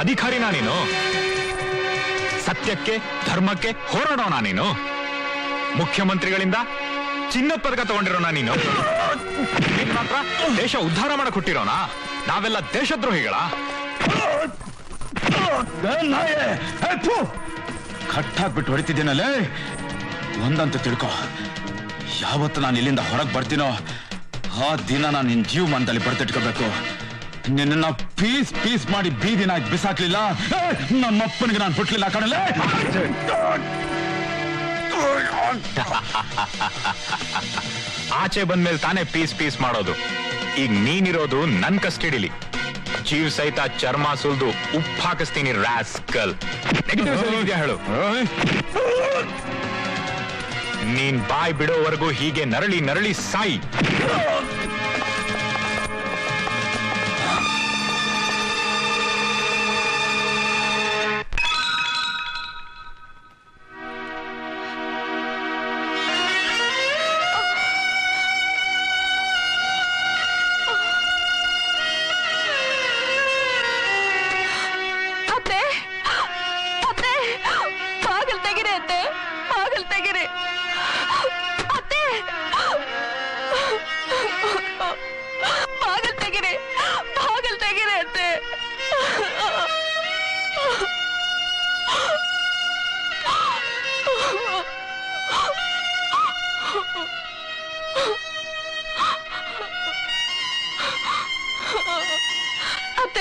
ಅಧಿಕಾರಿನಾ ನೀನು? ಸತ್ಯಕ್ಕೆ, ಧರ್ಮಕ್ಕೆ ಹೋರಾಡೋಣ ನೀನು? ಮುಖ್ಯಮಂತ್ರಿಗಳಿಂದ ಚಿನ್ನ ಪದಕ ತಗೊಂಡಿರೋಣ ನೀನು? ನೀನ್ ಮಾತ್ರ ದೇಶ ಉದ್ಧಾರ ಮಾಡಕ್ ಹುಟ್ಟಿರೋಣ ನಾವೆಲ್ಲ ದೇಶದ್ರೋಹಿಗಳ? ಕಟ್ಟಾಕ್ಬಿಟ್ಟು ಹೊಡಿತಿದ್ದೀನಲ್ಲೇ? ಒಂದಂತ ತಿಳ್ಕೊ. ಯಾವತ್ತು ನಾನು ಇಲ್ಲಿಂದ ಹೊರಗೆ ಬರ್ತೀನೋ, ಆ ದಿನ ನಾನು ನಿನ್ನ ಜೀವಮಾನದಲ್ಲಿ ಬರ್ತಿಟ್ಕೋಬೇಕು ನಿನ್ನ ಪೀಸ್ ಪೀಸ್ ಮಾಡಿ ಬೀದಿನ ಬಿಸಾಕ್ಲಿಲ್ಲ? ನಮ್ಮಪ್ಪನಿಗೆ ನಾನು ಬಿಟ್ಲಿಲ್ಲ ಕಣಲೆ ಆಚೆ ಬಂದ್ಮೇಲೆ ತಾನೇ ಪೀಸ್ ಪೀಸ್ ಮಾಡೋದು. ಈಗ ನೀನಿರೋದು ನನ್ ಕಸ್ಟಡಿಲಿ. ಜೀವ್ ಸಹಿತ ಚರ್ಮ ಸುಲ್ದು ಉಪ್ಪು ಹಾಕಿಸ್ತೀನಿ ರಾಸ್ಕಲ್. ಹೇಳು. ನೀನ್ ಬಾಯ್ ಬಿಡೋವರೆಗೂ ಹೀಗೆ ನರಳಿ ನರಳಿ ಸಾಯಿ.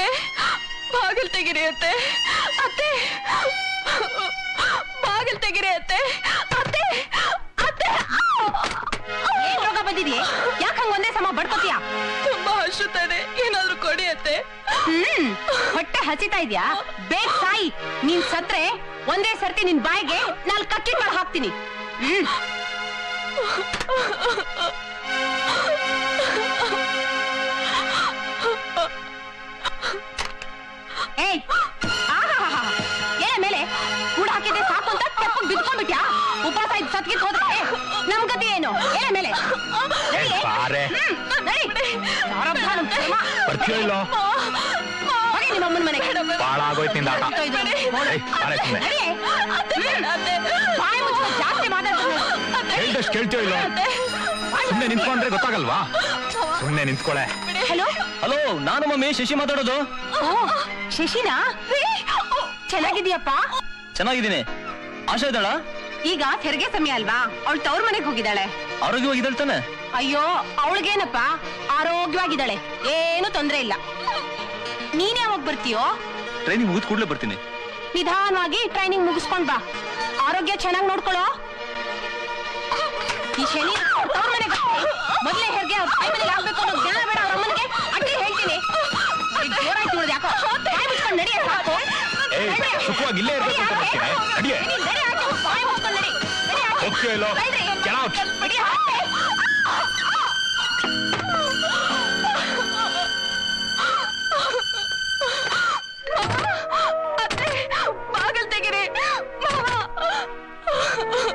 ಅತ್ತೆ ಬಾಗಿಲು ತೆಗಿರಿ ಅತ್ತೆ. ಅತ್ತೆ ಬಾಗಿಲು ತೆಗಿರಿ ಅತ್ತೆ. ಅತ್ತೆ. ಅತ್ತೆ ಏನ್ ರೋಗ ಬಂದಿದ್ಯೆ? ಯಾಕೆ ಹಂಗ ಒಂದೇ ಸಮ ಬಡ್ಕೋತೀಯ? ತುಂಬಾ ಹಸುತ್ತದೆ. ಏನಾದ್ರೂ ಕೊಡಿ ಅತ್ತೆ. ಹ್ಮ್. ಹೊಟ್ಟೆ ಹಸಿತಾ ಇದ್ಯಾ? ಬೇಗ ಸಾಯಿ. ನೀನ್ ಸತ್ರೆ ಒಂದೇ ಸರ್ತಿ ನಿನ್ ಬಾಯಿಗೆ ನಾಲ್ಕು ಕಕ್ಕಿ ಮಾಡಿ ಹಾಕ್ತೀನಿ. ಹ್ಮ್. ಇಲ್ಲೋ ಹೋಗಿ ನಿಮ್ಮ ಅಮ್ಮನ ಮನೆಗೆ. ಬಾಳ ಆಗೋಯ್ತು ನಿಂದ ಆಟ. ಬಾಯಿ ಜಾಸ್ತಿ ಮಾತಾಡ್ತಾನೆ. ಹೇಳ್ದಷ್ಟು ಕೇಳ್ತೀಯೋ ಇಲ್ಲೋ? ಸುಮ್ನೆ ನಿಂತ್ಕೊಂಡ್ರೆ ಗೊತ್ತಾಗಲ್ವಾ? ಸುಮ್ನೆ ನಿಂತ್ಕೊಳೆ. ಹಲೋ? ಹಲೋ ನಾನು ಮಮ್ಮಿ ಶಶಿ ಮಾತಾಡೋದು. ಓ ಶಶಿನಾ? ಚೆನ್ನಾಗಿದ್ಯಪ್ಪ? ಚೆನ್ನಾಗಿದ್ದೀನಿ. ಆಶಾ ಇದ್ದಾಳ? ಈಗ ತೆರಿಗೆ ಸಮಯ ಅಲ್ವಾ? ಅವಳು ತವ್ರ ಮನೆಗೆ ಹೋಗಿದ್ದಾಳೆ. ಆರೋಗ್ಯವಾಗಿದ್ದಾಳೆ ತಾನೆ? ಅಯ್ಯೋ ಅವಳಿಗೇನಪ್ಪ ಆರೋಗ್ಯವಾಗಿದ್ದಾಳೆ ಏನು ತೊಂದ್ರೆ ಇಲ್ಲ ನೀನ್ ಯಾವಾಗ ಬರ್ತೀಯೋ ಟ್ರೈನಿಂಗ್ ಮುಗಿದ್ ಕೂಡಲೇ ಬರ್ತೀನಿ ನಿಧಾನವಾಗಿ ಟ್ರೈನಿಂಗ್ ಮುಗಿಸ್ಕೊಂಡ್ ಬಾ ಆರೋಗ್ಯ ಚೆನ್ನಾಗಿ ನೋಡ್ಕೊಳೋ ಈ ಶನಿ ತವ್ರ ಮನೆಗೆ ಮೊದ್ಲೇ ಹೇಗೆ ಅವ್ರ ತಾಯಿ ಮನೆಗೆ ಆಗ್ಬೇಕು ಅನ್ನೋ ಜ್ಞಾನ ಬೇಡ ಅವ್ರ ಅಮ್ಮನಿಗೆ ಅಡ್ಡಿ ಹೇಳ್ತೀನಿ ಈಗ ಜೋರಾಯ್ತು ನೋಡ್ದು ಯಾಕೋ ಬಾಯಿ ಮುಚ್ಕೊಂಡು ನಡಿಯ ಸಾಕು ಏಯ್, ನಡಿ. ಸುಖವಾಗಿ ಇಲ್ಲೇ ಇರ್ಬೇಕು ಅಂತ ನಡಿ, ಬರ್ತೀನಿ. ನಡಿಯೆ. ನಡಿ, ನಡಿ ಆಚೆ, ಬಾಯಿ ಮುಚ್ಕೊಂಡು ನಡಿ. ನಡಿ ಆಚೆ. ಹೋಗ್ತೀಯೋ ಇಲ್ಲೋ? ನಡಿ. Get out. ನಡಿ ಆಚೆ. Oh,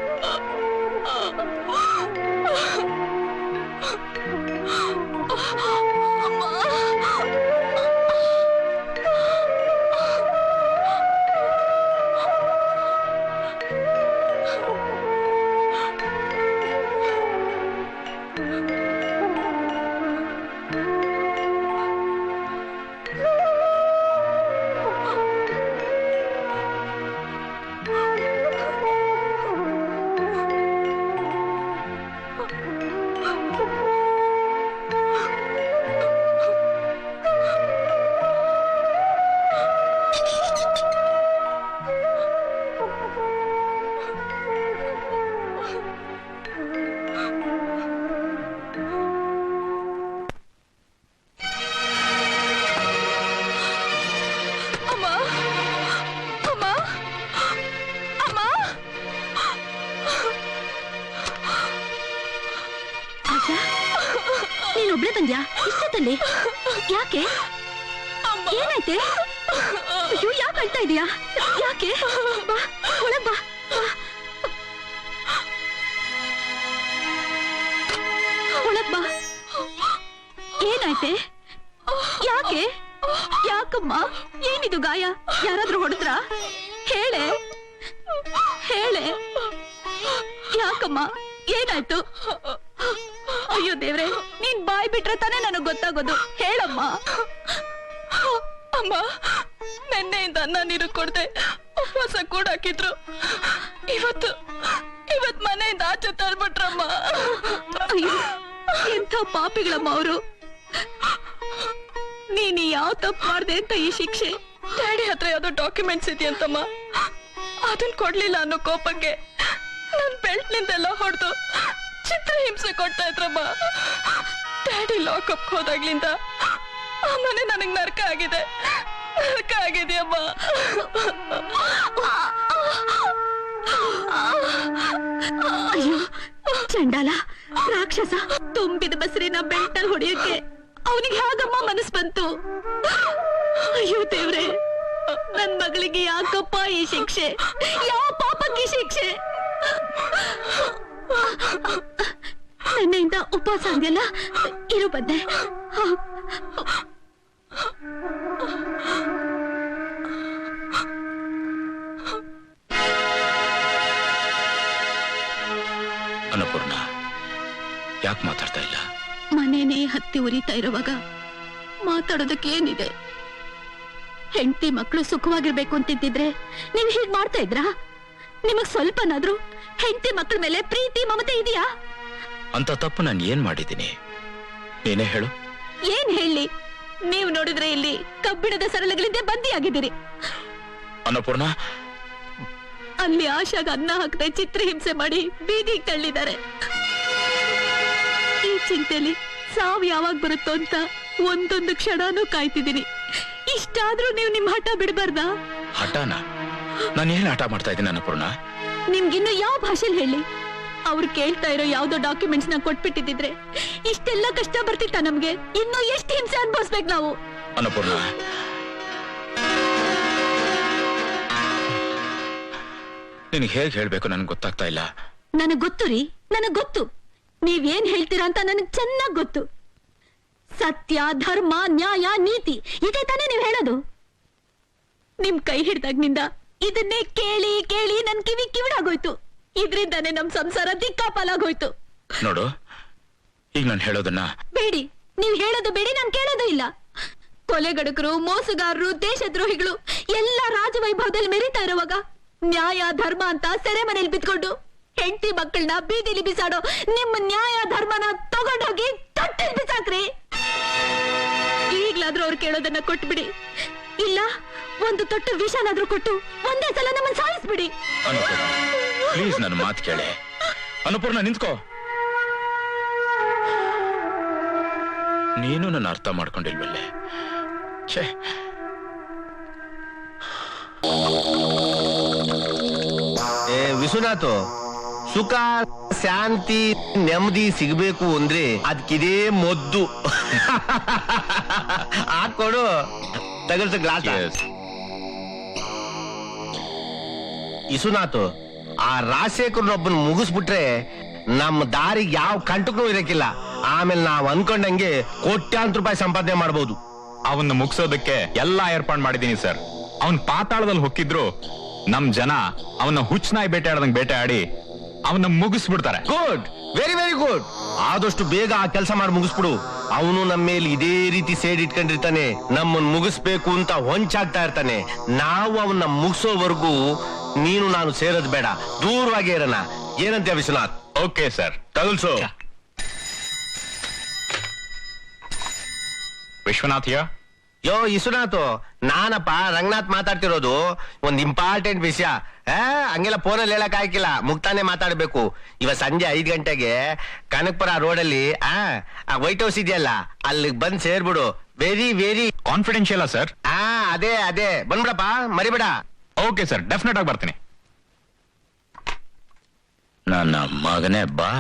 ಬಂದ್ಯಾ ಇಷ್ಟೊತ್ತಲ್ಲಿ? ಯಾಕೆ? ಏನಾಯ್ತೆ? ಅಯ್ಯೋ ಯಾಕೆ ಅಳ್ತಾ ಇದೀಯಾ? ಯಾಕೆ? ಬಾ ಒಳಗ್ ಬಾ. ಒಳಗ್ ಬಾ. ಏನಾಯ್ತೆ? ಯಾಕೆ? ಯಾಕಮ್ಮ? ಏನಿದು ಗಾಯ? ಯಾರಾದ್ರೂ ಹೊಡೆದ್ರ? ಹೇಳೆ. ಹೇಳೆ. ಯಾಕಮ್ಮ? ಏನಾಯ್ತು? ಅಯ್ಯೋ ದೇವ್ರೆ ನೀನ್ ಬಾಯ್ ಬಿಟ್ರೆ ತಾನೇ ನನಗ್ ಗೊತ್ತಾಗೋದು. ಹೇಳಮ್ಮ. ಅಮ್ಮ ನಿನ್ನೆಯಿಂದ ಅನ್ನ ನೀರು ಕೊಡ್ದೆ. ಉಪವಾಸ ಕೂಡ ಹಾಕಿದ್ರು. ಇವತ್ತು ಇವತ್ ಮನೆಯಿಂದ ಆಚೆ ತಳ್ಬಿಟ್ರಮ್ಮ. ಅಯ್ಯೋ ಎಂಥ ಪಾಪಿಗಳಮ್ಮ ಅವರು. ನೀನು ಯಾವ ತಪ್ಪು ಮಾಡ್ದೆ ಅಂತ ಈ ಶಿಕ್ಷೆ? ಡ್ಯಾಡಿ ಹತ್ರ ಯಾವ್ದೋ ಡಾಕ್ಯುಮೆಂಟ್ಸ್ ಇದೆಯಂತಮ್ಮ. ಅದನ್ ಕೊಡ್ಲಿಲ್ಲ ಅನ್ನೋ ಕೋಪಕ್ಕೆ ನನ್ ಬೆಲ್ಟ್ ನಿಂದೆಲ್ಲ ಹೊಡೆದು ಚಿತ್ರ ಹಿಂಸೆ ಕೊಡ್ತಾ ಇದ್ರಮ್ಮ. ಡ್ಯಾಡಿ ಲಾಕಪ್ ಹೋದಾಗ್ಲಿಂದ ಆ ಮನೆ ನನಗ್ ನರಕ ಆಗಿದೆ. ನರಕ ಆಗಿದೆಯಮ್ಮ. ಅಯ್ಯೋ, ಚಂಡಾಲ, ರಾಕ್ಷಸ, ತುಂಬಿದ ಬಸರಿನ ಬೆಂಟಲ್ ಹೊಡೆಯಕ್ಕೆ ಅವನಿಗೆ ಹೇಗಮ್ಮ ಮನಸ್ ಬಂತು? ಅಯ್ಯೋ ದೇವ್ರೆ, ನನ್ ಮಗಳಿಗೆ ಯಾಕಪ್ಪ ಈ ಶಿಕ್ಷೆ? ಯಾವ ಪಾಪಕ್ಕೆ ಶಿಕ್ಷೆ? ನಿನ್ನೆಯಿಂದ ಉಪವಾಸ ಅಂದ್ಯಲ್ಲ ಇರು ಬಂದೆ ಅನ್ನಪೂರ್ಣ ಯಾಕೆ ಮಾತಾಡ್ತಾ ಇಲ್ಲ? ಮನೇನೆ ಹತ್ತಿ ಉರಿತಾ ಇರುವಾಗ ಮಾತಾಡೋದಕ್ಕೆ ಏನಿದೆ? ಹೆಂಡತಿ ಮಕ್ಕಳು ಸುಖವಾಗಿರ್ಬೇಕು ಅಂತಿದ್ದಿದ್ರೆ ನೀನ್ ಹೀಗ್ ಮಾಡ್ತಾ ಇದ್ರಾ? ನಿಮಗ್ ಸ್ವಲ್ಪನಾದ್ರೂ ಹೆಂಡತಿ ಮಕ್ಕಳ ಮೇಲೆ ಪ್ರೀತಿ ಮಮತೆ ಇದೆಯಾ? ಅಂತ ತಪ್ಪು ನಾನು ಏನ್ ಮಾಡಿದ್ದೀನಿ? ನೀನೇ ಹೇಳು. ಏನ್ ಹೇಳಿ? ನೀವು ನೋಡಿದ್ರೆ ಇಲ್ಲಿ ಕಬ್ಬಿಣದ ಸರಳಗಳಿಂದ ಬಂದಿಯಾಗಿದ್ದೀರಿ. ಅನ್ನಪೂರ್ಣ? ಅಲ್ಲಿ ಆಶಾಗ ಅನ್ನ ಹಾಕದೆ ಚಿತ್ರಹಿಂಸೆ ಮಾಡಿ ಬೀದಿಗೆ ತಳ್ಳಿದ್ದಾರೆ. ಈ ಚಿಂತೆಲಿ ಸಾವು ಯಾವಾಗ ಬರುತ್ತೋ ಅಂತ ಒಂದೊಂದು ಕ್ಷಣನೂ ಕಾಯ್ತಿದ್ದೀನಿ. ಇಷ್ಟಾದ್ರೂ ನೀವು ನಿಮ್ ಹಠ ಬಿಡಬಾರ್ದಾ? ಹಠಾನ? ನಾನು ಏನ್ ಹಠ ಮಾಡ್ತಾ ಇದ್ದೀನಿ ಅನ್ನಪೂರ್ಣ? ನಿಮ್ಗಿನ್ನು ಯಾವ ಭಾಷೆಲಿ ಹೇಳಿ? ಅವ್ರು ಕೇಳ್ತಾ ಇರೋ ಯಾವ್ದೋ ಡಾಕ್ಯುಮೆಂಟ್ಸ್ನ ಕೊಟ್ಬಿಟ್ಟಿದ್ರೆ ಇಷ್ಟೆಲ್ಲ ಕಷ್ಟ ಬರ್ತಿತ್ತ ನಮ್ಗೆ? ಇನ್ನು ಎಷ್ಟು ಹಿಂಸೆ ಅನ್ಭವಿಸ್ಬೇಕು ನಾವು? ಅನ್ನಪೂರ್ಣ. ನಿನಗೆ ಹೇಗೆ ಹೇಳ್ಬೇಕು ನನ್ಗೆ ಗೊತ್ತಾಗ್ತಾ ಇಲ್ಲ. ನನಗ್ ಗೊತ್ತು ರೀ ನನಗ್ ಗೊತ್ತು. ನೀವೇನ್ ಹೇಳ್ತೀರಾ ಅಂತ ನನಗ್ ಚೆನ್ನಾಗ್ ಗೊತ್ತು. ಸತ್ಯ ಧರ್ಮ ನ್ಯಾಯ ನೀತಿ ಇದೇ ತಾನೇ ನೀವ್ ಹೇಳೋದು. ನಿಮ್ ಕೈ ಹಿಡ್ದಾಗ್ನಿಂದ ಇದನ್ನೇ ಕೇಳಿ ಕೇಳಿ ನನ್ ಕಿವಿ ಕಿವಿಡಾಗೋಯ್ತು. ಇದ್ರಿಂದಾನೇ ನಮ್ ಸಂಸಾರ ದಿಕ್ಕಾಪಾಲಾಗೋಯ್ತು. ನೋಡು ಈಗ ನಾನು ಹೇಳೋದನ್ನ ಬೇಡಿ ನೀವ್ ಹೇಳೋದು ಬೇಡಿ ನಾನ್ ಕೇಳೋದು ಇಲ್ಲ. ಕೊಲೆಗಡಕರು ಮೋಸಗಾರರು ದೇಶದ್ರೋಹಿಗಳು ಎಲ್ಲ ರಾಜವೈಭವದಲ್ಲಿ ಮೆರಿತಾ ಇರುವಾಗ ನ್ಯಾಯ ಧರ್ಮ ಅಂತ ಸೆರೆಮನೆಯಲ್ಲಿ ಬಿದ್ಕೊಂಡು ಹೆಂಡತಿ ಮಕ್ಕಳನ್ನ ಬೀದಿಲಿ ಬಿಸಾಡೋ ನಿಮ್ಮ ನ್ಯಾಯ ಧರ್ಮನ ತಗೊಂಡೋಗಿ ಕಟ್ಟಿ ಬಿಸಾಕ್ರಿ. ಈಗ್ಲಾದ್ರೂ ಅವ್ರು ಕೇಳೋದನ್ನ ಕೊಟ್ಬಿಡಿ. ಇಲ್ಲ ಒಂದು ತೊಟ್ಟು ವಿಷನಾದ್ರೂ ಕೊಟ್ಟು ಒಂದೇ ಸಲ ನಮ್ಮನ್ನು ಸಾಯಿಸ್ಬಿಡಿ. ಅನ್ನಪೂರ್ಣ ಪ್ಲೀಸ್ ನನ್ನ ಮಾತು ಕೇಳೆ. ಅನುಪೂರ್ಣ ನಿಂತ್ಕೋ. ನೀನು ನನ್ನ ಅರ್ಥ ಮಾಡ್ಕೊಂಡಿಲ್ವಲ್ಲೇ? ಛೇ. ಏ ವಿಶ್ವನಾಥ್ ಸುಖ ಶಾಂತಿ ನೆಮ್ಮದಿ ಸಿಗಬೇಕು ಅಂದ್ರೆ ಅದಕ್ಕಿದೇ ಮೊದ್ದು. ಹಾಕೊಡು ತಗಲ್ಸ ಗ್ಲಾಸ್. Yes. ವಿಶ್ವನಾಥ್ ಆ ರಾಜಶೇಖರ್ನೊಬ್ಬನ್ ಮುಗಿಸ್ಬಿಟ್ರೆ ನಮ್ಮ ದಾರಿಗೆ ಯಾವ ಕಂಟಕ್ಕೂ ಇರಕ್ಕಿಲ್ಲ. ಆಮೇಲೆ ನಾವ್ ಅನ್ಕೊಂಡಂಗೆ ಕೋಟ್ಯಾಂತರ ರೂಪಾಯಿ ಸಂಪಾದನೆ ಮಾಡ್ಬೋದು. ಅವನ್ನ ಮುಗಿಸೋದಕ್ಕೆ ಎಲ್ಲಾ ಏರ್ಪಾಡ್ ಮಾಡಿದೀನಿ ಸರ್. ಅವನ್ ಪಾತಾಳದಲ್ಲಿ ಹೊಕ್ಕಿದ್ರು ನಮ್ ಜನ ಅವನ ಹುಚ್ಚನಾಯಿ ಬೇಟೆ ಆಡದಂಗ್ ಬೇಟೆ ಆಡಿ ಅವನ್ನ ಮುಗಿಸ್ಬಿಡ್ತಾರೆ. ಗುಡ್! Very very good! ಆದಷ್ಟು ಬೇಗ ಆ ಕೆಲಸ ಮಾಡಿ ಮುಗಿಸ್ಬಿಡು. ಅವನು ನಮ್ಮ ಮೇಲೆ ಇದೇ ರೀತಿ ಸೇಡ್ ಇಟ್ಕೊಂಡಿರ್ತಾನೆ. ನಮ್ಮನ್ ಮುಗಿಸ್ಬೇಕು ಅಂತ ಹೊಂಚಾಗ್ತಾ ಇರ್ತಾನೆ. ನಾವು ಅವನ್ನ ಮುಗಿಸೋವರೆಗೂ ನೀನು ನಾನು ಸೇರೋದು ಬೇಡ. ದೂರವಾಗಿ ಇರೋಣ ಏನಂತೆ ವಿಶ್ವನಾಥ್? Okay sir. ತಗಲ್ಸು ವಿಶ್ವನಾಥ್ ಯಾ? ವಿಶ್ವನಾಥ್ ನಾನಪ್ಪ ರಂಗನಾಥ್ ಮಾತಾಡ್ತಿರೋದು ಒಂದ್ ಇಂಪಾರ್ಟೆಂಟ್ ವಿಷಯ. ಹಂಗೆಲ್ಲ ಫೋನಲ್ಲಿ ಹೇಳಕ್ ಹಾಕಿಲ್ಲ ಮುಕ್ತಾನೆ ಮಾತಾಡ್ಬೇಕು. ಇವ ಸಂಜೆ ಐದ್ ಗಂಟೆಗೆ ಕನಕಪುರ ರೋಡಲ್ಲಿ ಆ ವೈಟ್ ಹೌಸ್ ಇದೆಯಲ್ಲ ಅಲ್ಲಿಗೆ ಬಂದ್ ಸೇರ್ಬಿಡು. Very very confidential sir? ಆ ಅದೇ ಅದೇ. ಬಂದ್ಬಿಡಪ್ಪ ಮರಿಬೇಡ. ಓಕೆ ಸರ್ ಡೆಫಿನೆಟ್ ಆಗಿ ಬರ್ತೀನಿ. ನನ್ನ ಮಗನೇ ಬಾ.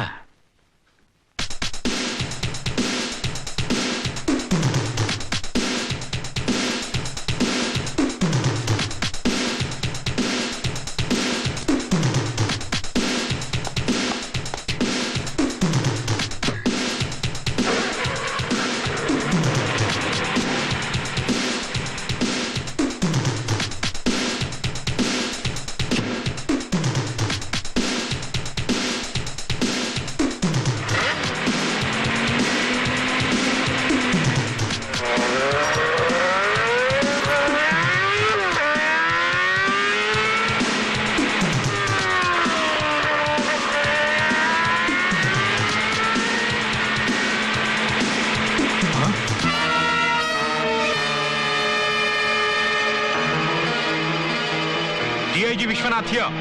ವಿಶ್ವನಾಥ್ ಹಿಯರ್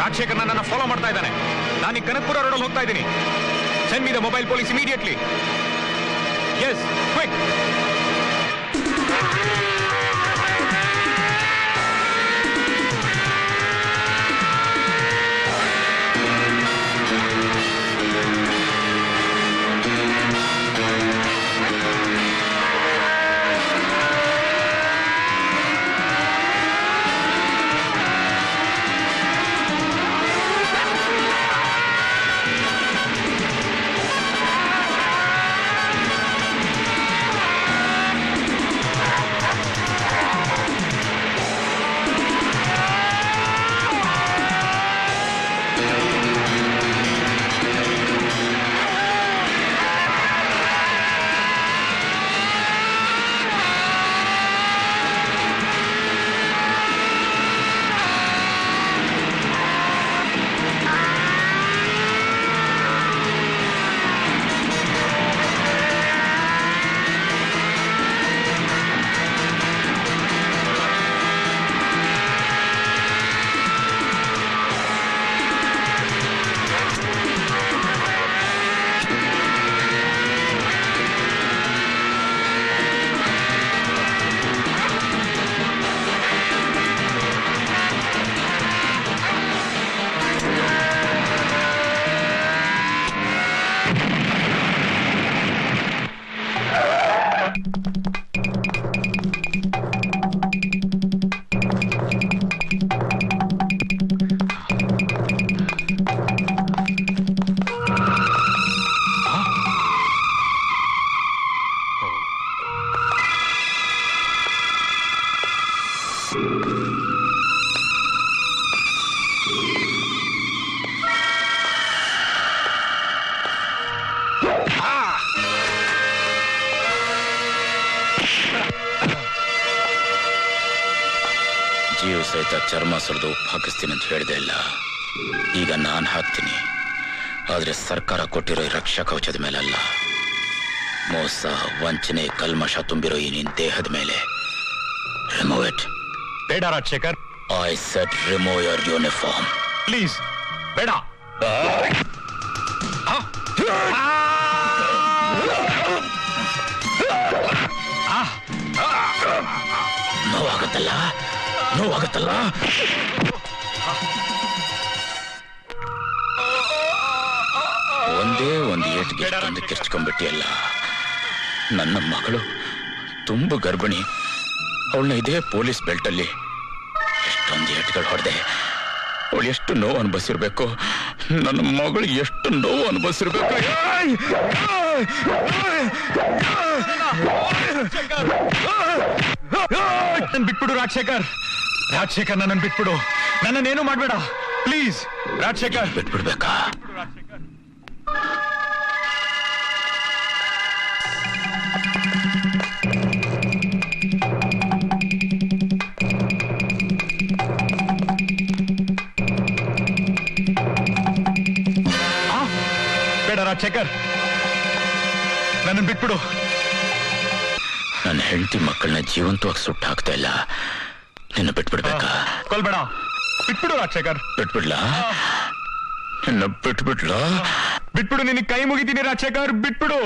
ರಾಜಶೇಖರ್ ನನ್ನನ್ನು ಫಾಲೋ ಮಾಡ್ತಾ ಇದ್ದಾನೆ. ನಾನು ಈ ಕನಕಪುರ ರೋಡಲ್ಲಿ ಹೋಗ್ತಾ ಇದ್ದೀನಿ. Send me the mobile police immediately yes quick ಸುರಿದು ಹಾಕಿಸ್ತೀನಿ ಅಂತ ಹೇಳಿದೆ ಇಲ್ಲ ಈಗ ನಾನು ಹಾಕ್ತೀನಿ ಆದ್ರೆ ಸರ್ಕಾರ ಕೊಟ್ಟಿರೋ ಈ ರಕ್ಷಾ ಕವಚದ ಮೇಲಲ್ಲ ಮೋಸ ವಂಚನೆ ಕಲ್ಮಶ ತುಂಬಿರೋ ಈ ನಿನ್ ದೇಹದ ಮೇಲೆ ರಿಮೂವ್ ಇಟ್ ಬೇಡ Rajashekar I said remove your uniform please ಬೇಡ ನೋವಾಗತ್ತಲ್ಲ ನೋವಾಗುತ್ತಲ್ಲ ಎಷ್ಟೊಂದು ಕಿರ್ಚ್ಕೊಂಡ್ಬಿಟ್ಟಿಯಲ್ಲ ನನ್ನ ಮಗಳು ತುಂಬ ಗರ್ಭಿಣಿ. ಅವಳನ್ನ ಇದೇ ಪೊಲೀಸ್ ಬೆಲ್ಟಲ್ಲಿ ಎಷ್ಟೊಂದು ಏಟ್ಗಳು ಹೊಡೆದೆ. ಅವಳು ಎಷ್ಟು ನೋವು ಅನುಭವಿಸಿರ್ಬೇಕು. ನನ್ನ ಮಗಳು ಎಷ್ಟು ನೋವು ಅನುಭವಿಸಿರ್ಬೇಕು! ನನ್ ಬಿಟ್ಬಿಡು ರಾಜಶೇಖರ್. ರಾಜಶೇಖರ್ ನನ್ನನ್ನು ಬಿಟ್ಬಿಡು. ನನ್ನನ್ನೇನು ಮಾಡ್ಬೇಡ. ಪ್ಲೀಸ್ ರಾಜಶೇಖರ್. ಬಿಟ್ಬಿಡ್ಬೇಕಾ? ಬೇಡ ನನ್ನ ನನ್ನನ್ನು ಬಿಟ್ಬಿಡು. ನನ್ನ ಹೆಂಡತಿ ಮಕ್ಕಳನ್ನ ಜೀವಂತವಾಗಿ ಸುಟ್ಟು ಹಾಕ್ತಾ ಇಲ್ಲ. ನಿನ್ನ ಬಿಟ್ಬಿಡ್ಬೇಕಾ? ಕೊಲ್ಬೇಡ. ಬಿಟ್ಬಿಡು ರಾಜಶೇಖರ್. ಬಿಟ್ಬಿಡ್ಲ? ನಿನ್ನ ಬಿಟ್ಬಿಡ್ಲ? ಬಿಟ್ಬಿಡು ನಿನ್ನ ಕೈ ಮುಗಿತೀನಿ ರಾಜಶೇಖರ್. ಬಿಟ್ಬಿಡು.